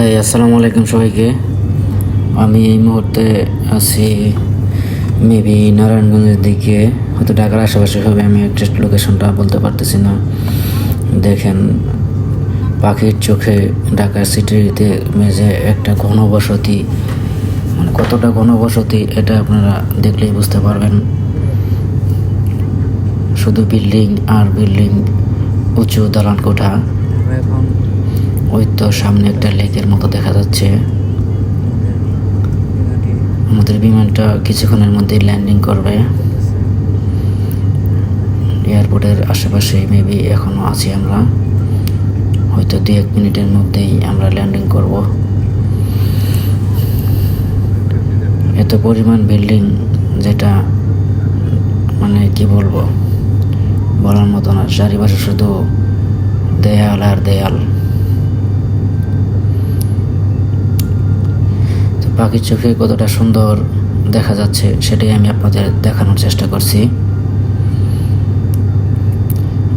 হ্যাঁ আসসালামু আলাইকুম সবাইকে। আমি এই মুহূর্তে আছি মেবি নারায়ণগঞ্জের দিকে। হয়তো ঢাকার আশেপাশে হবে, আমি এক্সাক্ট লোকেশনটা বলতে পারতেছি না। দেখেন, পাখির চোখে ঢাকা সিটিতে মেজে একটা ঘনবসতি। মানে কতটা ঘনবসতি, এটা আপনারা দেখলেই বুঝতে পারবেন। শুধু বিল্ডিং আর বিল্ডিং উঁচু দালান কোঠা এখন ওই তো সামনে একটা লেকের মতো দেখা যাচ্ছে। আমাদের বিমানটা কিছুক্ষণের মধ্যে ল্যান্ডিং করবে। এয়ারপোর্টের আশেপাশে মেবি এখনও আছি আমরা। হয়তো দু এক মিনিটের মধ্যেই আমরা ল্যান্ডিং করব। এত পরিমাণ বিল্ডিং যেটা মানে কি বলব? বলার মতো না। চারিপাশে শুধু দেয়াল আর দেয়াল। পাখির চোখে কতটা সুন্দর দেখা যাচ্ছে, সেটাই আমি আপনাদের দেখানোর চেষ্টা করছি।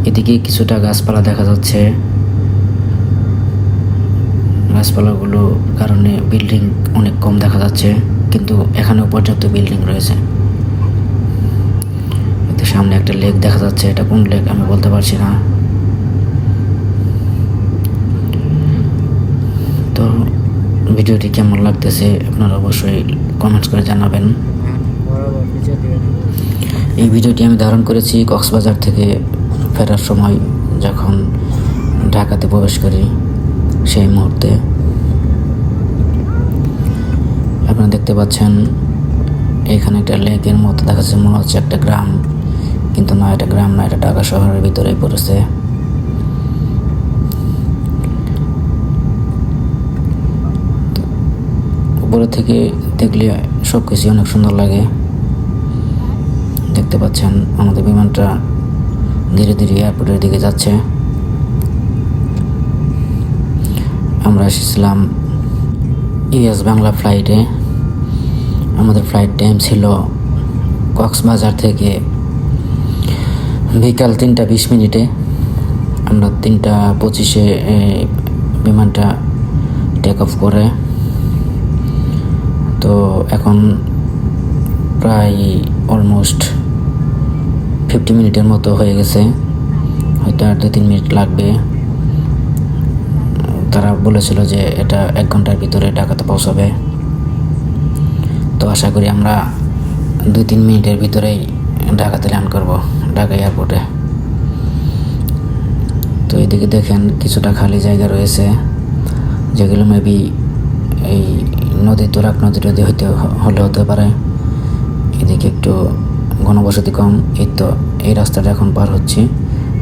এদিকে কিছুটা গাছপালা দেখা যাচ্ছে। গাছপালাগুলো কারণে বিল্ডিং অনেক কম দেখা যাচ্ছে, কিন্তু এখানেও পর্যাপ্ত বিল্ডিং রয়েছে। সামনে একটা লেক দেখা যাচ্ছে, এটা কোন লেক আমি বলতে পারছি না। তো ভিডিওটি কেমন লাগতেছে আপনারা অবশ্যই কমেন্টস করে জানাবেন। এই ভিডিওটি আমি ধারণ করেছি কক্সবাজার থেকে ফেরার সময় যখন ঢাকাতে প্রবেশ করি সেই মুহূর্তে। আপনারা দেখতে পাচ্ছেন, এখানে একটা লেকের মতো দেখা যাচ্ছে মনে হচ্ছে একটা গ্রাম, কিন্তু না, এটা গ্রাম না, এটা ঢাকা শহরের ভিতরেই পড়েছে। উপরে থেকে দেখলে সব কিছুই অনেক সুন্দর লাগে। দেখতে পাচ্ছেন, আমাদের বিমানটা ধীরে ধীরে এয়ারপোর্টের দিকে যাচ্ছে। আমরা এসেছিলাম ইউএস বাংলা ফ্লাইটে আমাদের ফ্লাইট টাইম ছিল কক্সবাজার থেকে বিকাল তিনটা বিশ মিনিটে। আমরা তিনটা পঁচিশে বিমানটা টেক অফ করে। তো এখন প্রায় অলমোস্ট ফিফটি মিনিটের মতো হয়ে গেছে। হয়তো আর দু তিন মিনিট লাগবে। তারা বলেছিল যে এটা এক ঘণ্টার ভিতরে ঢাকাতে পৌঁছাবে। তো আশা করি আমরা দুই তিন মিনিটের ভিতরেই ঢাকাতে ল্যান্ড করব, ঢাকা এয়ারপোর্টে তো এদিকে দেখেন কিছুটা খালি জায়গা রয়েছে, যেগুলো মেবি এই নদী তোরাক নদী টদী হইতে হলে হতে পারে। এদিকে একটু ঘনবসতি কম, এই তো এই রাস্তাটা এখন পার হচ্ছি।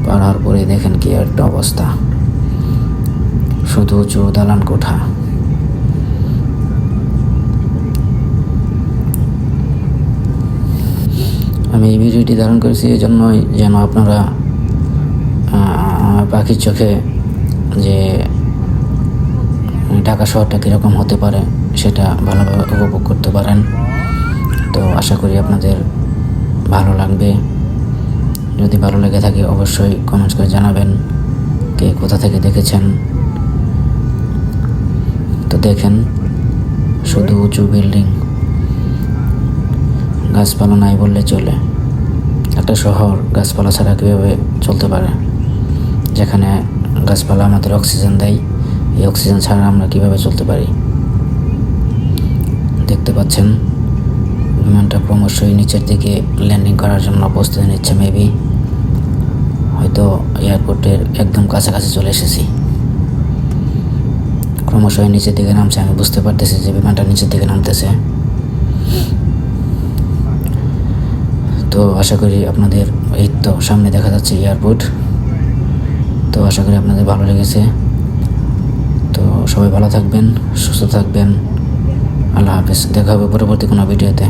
পার হওয়ার পরে দেখেন কি একটা অবস্থা। শুধু উঁচু দালান কোঠা। আমি এই ভিডিওটি ধারণ করেছি এই জন্যই যেন আপনারা পাখির চোখে যে ঢাকা শহরটা কীরকম হতে পারে সেটা ভালোভাবে উপভোগ করতে পারেন। তো আশা করি আপনাদের ভালো লাগবে। যদি ভালো লেগে থাকে অবশ্যই কমেন্টস করে জানাবেন কে কোথা থেকে দেখেছেন। তো দেখেন, শুধু উঁচু বিল্ডিং গাছপালা নাই বললে চলে। একটা শহর গাছপালা ছাড়া কীভাবে চলতে পারে? যেখানে গাছপালা আমাদের অক্সিজেন দেয়। এই অক্সিজেন ছাড়া আমরা কীভাবে চলতে পারি? দেখতে পাচ্ছেন, বিমানটা ক্রমশই নিচের দিকে ল্যান্ডিং করার জন্য প্রস্তুতি নিচ্ছে মেবি হয়তো এয়ারপোর্টের একদম কাছাকাছি চলে এসেছি। ক্রমশই নিচের দিকে নামছে, আমি বুঝতে পারতেছি যে বিমানটা নিচের দিকে নামতেছে। তো আশা করি আপনাদের এই তো সামনে দেখা যাচ্ছে এয়ারপোর্ট তো আশা করি আপনাদের ভালো লেগেছে। সবাই ভালো থাকবেন সুস্থ থাকবেন। আল্লাহ হাফিজ। দেখা হবে পরবর্তী কোনো ভিডিওতে।